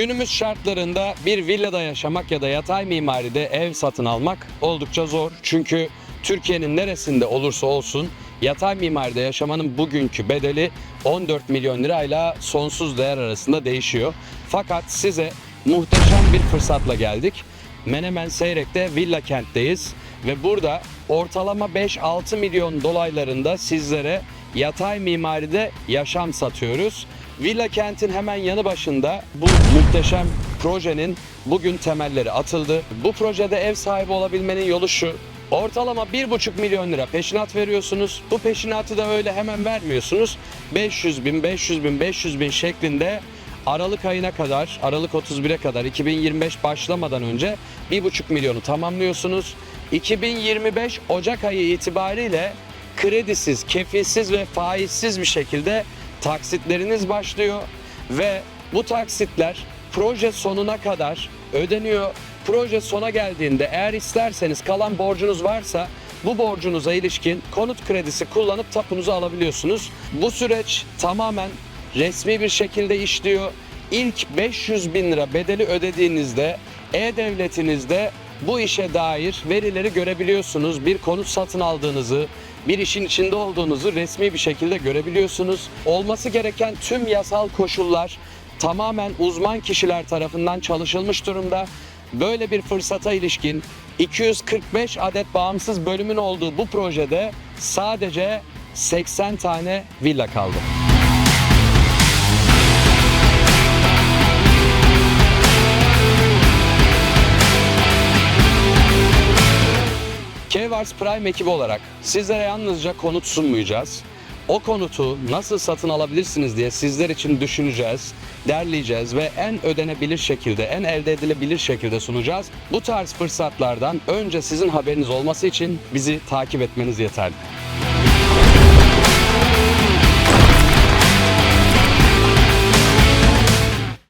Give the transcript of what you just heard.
Günümüz şartlarında bir villada yaşamak ya da yatay mimaride ev satın almak oldukça zor. Çünkü Türkiye'nin neresinde olursa olsun yatay mimaride yaşamanın bugünkü bedeli 14 milyon lirayla sonsuz değer arasında değişiyor. Fakat size muhteşem bir fırsatla geldik. Menemen Seyrek'te Villa Kent'teyiz ve burada ortalama 5-6 milyon dolaylarında sizlere yatay mimaride yaşam satıyoruz. Villa Kent'in hemen yanı başında bu muhteşem projenin bugün temelleri atıldı. Bu projede ev sahibi olabilmenin yolu şu. Ortalama 1,5 milyon lira peşinat veriyorsunuz. Bu peşinatı da öyle hemen vermiyorsunuz. 500 bin, 500 bin, 500 bin şeklinde Aralık ayına kadar, Aralık 31'e kadar 2025 başlamadan önce 1,5 milyonu tamamlıyorsunuz. 2025 Ocak ayı itibariyle kredisiz, kefilsiz ve faizsiz bir şekilde taksitleriniz başlıyor ve bu taksitler proje sonuna kadar ödeniyor. Proje sona geldiğinde eğer isterseniz kalan borcunuz varsa bu borcunuza ilişkin konut kredisi kullanıp tapunuzu alabiliyorsunuz. Bu süreç tamamen resmi bir şekilde işliyor. İlk 500 bin lira bedeli ödediğinizde e-devletinizde bu işe dair verileri görebiliyorsunuz. Bir konut satın aldığınızı, bir işin içinde olduğunuzu resmi bir şekilde görebiliyorsunuz. Olması gereken tüm yasal koşullar tamamen uzman kişiler tarafından çalışılmış durumda. Böyle bir fırsata ilişkin 245 adet bağımsız bölümün olduğu bu projede sadece 80 tane villa kaldı. Kevars Prime ekibi olarak sizlere yalnızca konut sunmayacağız. O konutu nasıl satın alabilirsiniz diye sizler için düşüneceğiz, derleyeceğiz ve en ödenebilir şekilde, en elde edilebilir şekilde sunacağız. Bu tarz fırsatlardan önce sizin haberiniz olması için bizi takip etmeniz yeterli.